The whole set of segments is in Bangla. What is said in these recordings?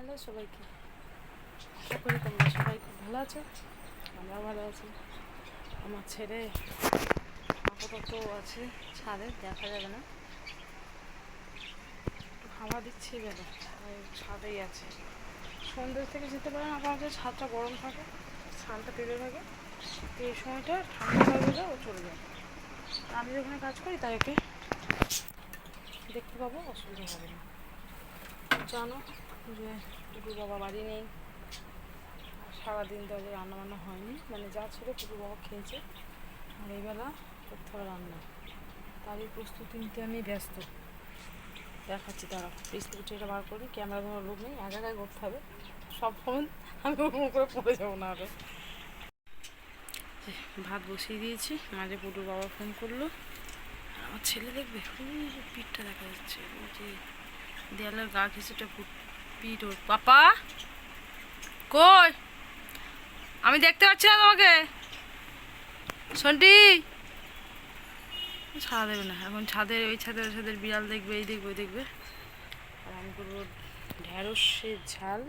হ্যালো সবাইকে। আশা করি তোমরা সবাই খুব ভালো আছো আমরাও ভালো আছি। আমার ছেলে আপাতত আছে ছাদে, দেখা যাবে না। একটু হাওয়া দিচ্ছে গেলে ছাদেই আছে। সন্ধ্যে থেকে যেতে পারে না আমাদের ছাদটা গরম থাকে, ছাদটা পেরে থাকে। এই সময়টা ঠান্ডা গেলে ও চলে আর আমি যেখানে কাজ করি, তাই ওকে দেখতে পাবো, অসুবিধা হবে না। জানো যে টুকু বাবা বাড়ি নেই। সারাদিন তো আজকে রান্না বান্না হয়নি। মানে যা ছিল টুকু বাবা খেয়েছে। আর এই বেলা করতে হবে রান্না। তারই প্রস্তুতি নিতে আমি ব্যস্ত। দেখাচ্ছি তারা এটা বার করি, ক্যামেরা ধরার লোক নেই। একা একাই করতে হবে। সব ফোন আমি ওরকম করে পড়ে যাব না আরও ভাত বসিয়ে দিয়েছি। মাঝে পুটুর বাবা ফোন করল। আমার ছেলে দেখবে পিঠটা দেখা যাচ্ছে। যে দেয়ালের গা ঘেঁষেটা পিঠ ওর পাপা কই? আমি দেখতে পাচ্ছি না তোমাকে। সন্টি! ছাড়া দেবে না। এখন ছাদের ওই ছাদের ওই ছাদের বিড়াল দেখবে, এই দেখবে, ওই দেখবে। আর আমি করব ঢ্যাঁড়সের ঝাল,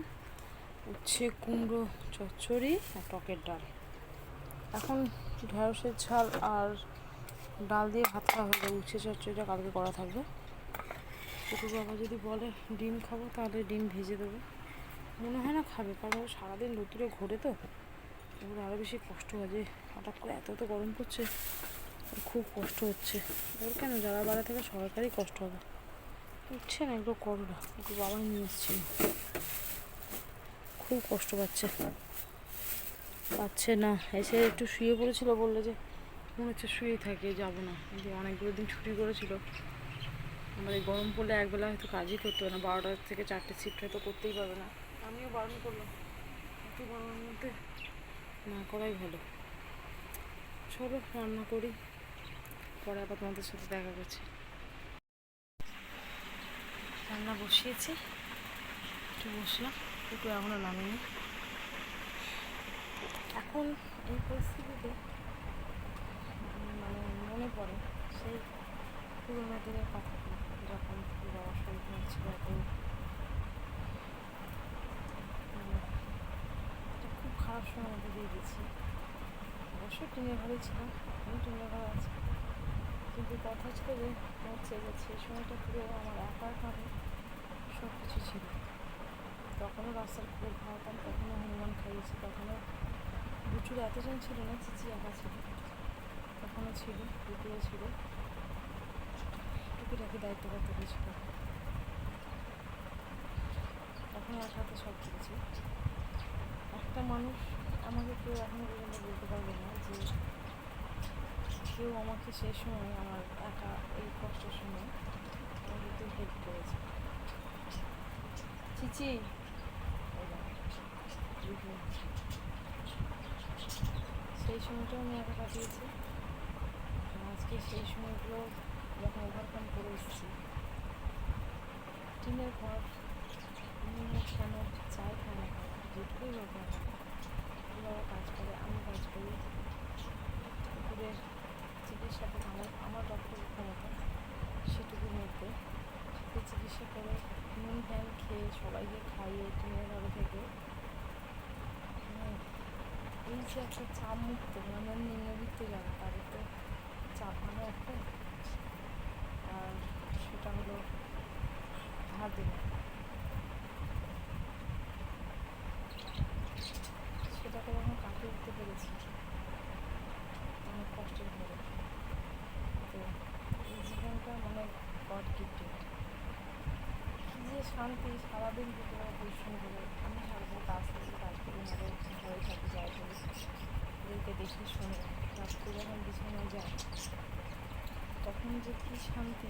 উচ্ছে, কুমড়ো, চচ্চড়ি আর টকের ডাল। এখন ঢ্যাঁড়সের ঝাল আর ডাল দিয়ে ভাত খাওয়া হয়ে যাবে উচ্ছে, চচ্চড়িটা কালকে করা থাকবে। ছোটো বাবা যদি বলে, ডিম খাব তাহলে ডিম ভেজে দেবো। মনে হয় না খাবে, কারণ সারাদিন রোদ্দুরে ঘোরে তো। ওর আরও বেশি কষ্ট হয় যে হঠাৎ করে এত তো গরম পড়ছে খুব কষ্ট হচ্ছে। ওর কেন? যারা বাড়া থেকে সরকারই কষ্ট হবে। উঠছে না একটু করো না। একটু বাবা নিয়ে এসছে। খুব কষ্ট পাচ্ছে। পাচ্ছে না। এসে একটু শুয়ে পড়েছিল, বললে যে মনে হচ্ছে শুয়েই থাকে, যাব না। অনেকগুলো দিন ছুটি করেছিল। আমাদের গরম পড়লে একবেলা হয়তো কাজই করতে হবে না বারোটা থেকে চারটে শিফট হয়তো করতেই পারবে না। আমিও বারণ করলাম। একটু গরমের মধ্যে না করাই ভালো। চলো রান্না করি। পরে আবার তোমাদের সাথে দেখা করছি। রান্না বসিয়েছি। একটু বসলাম। একটু এখনও নামিনি। এখন এই পরিস্থিতিতে মানে মনে পড়ে সেই পুরোনো দিনের কথাগুলো। যখন বাবার শরীর খারাপ ছিল এত মানে খুব খারাপ সময় মধ্যে দিয়ে গেছি অবশ্যই টিনের ঘরে ছিলাম আমি টিনের ঘরে আছি। কিন্তু কথা ছিল যে হচ্ছে যে সেই সময়টা পুরো আমার একার কারণে সব কিছু ছিল। তখনও রাস্তার কুকুর খাওয়াতাম তখনও হনুমান খাইয়েছি, তখনও দুচুর এতজন ছিল না, চিচি একা ছিল। তখনও ছিল দুপুরে ছিল। টুকিটাকি দায়িত্ব করতে হয়েছিল তখন এক হাতে সব করেছি একটা মানুষ আমাকে কেউ এখনও পর্যন্ত বলতে পারবে না যে কেউ আমাকে সেই সময় আমার একা এই কষ্টের সময় আমাকে কেউ হেল্প করেছে। চিচি সেই সময়টাও আমি একা কাটিয়েছি। আজকে সেই সময়গুলো যখন ওভারকাম করে এসেছি টিনের ঘর কেন চাই কেন যেটুকুই হোক না কাজ করে আমি কাজ করি কুকুরের চিকিৎসাটা আমার আমার যতটুকু ক্ষমতা সেটুকুর মধ্যে সেই চিকিৎসা করে নুন ফ্যান খেয়ে সবাইকে খাইয়ে টিনের ঘরে থেকে এই যে একটা চাপ মুক্ত মানে নিম্নবিত্ত যারা তাদের তো চাপ মানে একটা আর সেটা হলো ধার দেনা সেটাকে যখন কাটিয়ে উঠতে পেরেছি অনেক কষ্টের পরে তো এই জীবনটা মানে গড গিফটেড কী যে শান্তি সারাদিন দুটো পরিশ্রম করে আমি সারাদিন কাজ করি কাজ করি আমাদের ঘরে থাকি, যাই করি। ওদেরকে দেখি শুনে রাত্রে যখন বিছানায় যায়, তখন যে কী শান্তি।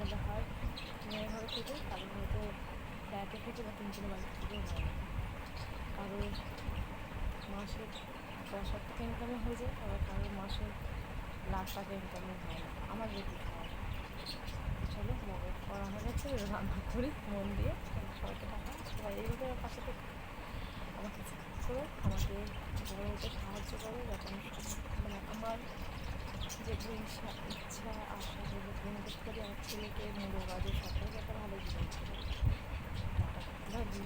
করি কপালে হয় ঘরে থেকে কারোর হয়তো ফ্ল্যাটে থেকে বা তিনজনে বাড়ি থেকেও হয় না কারোর মাসে দশ হাজার টাকা ইনকামে হয়ে যায়, আবার কারোর মাসে লাখ টাকা ইনকামে হয় না। আমার যেটি হয়, চলো করা হয়ে গেছে, রান্না করি, মন দিয়ে সবাইকে টাকা সবাই এইভাবে পাশে থেকে আমাকে করো, আমাকে বড় সাহায্য করো, যাতে আমি মানে আমার যেগুলো ইচ্ছা আশা যেগুলো পূরণ করতে পারি আমার সকলের ব্যাপারে ভালো জীবন করে টাটা লাভ ইউ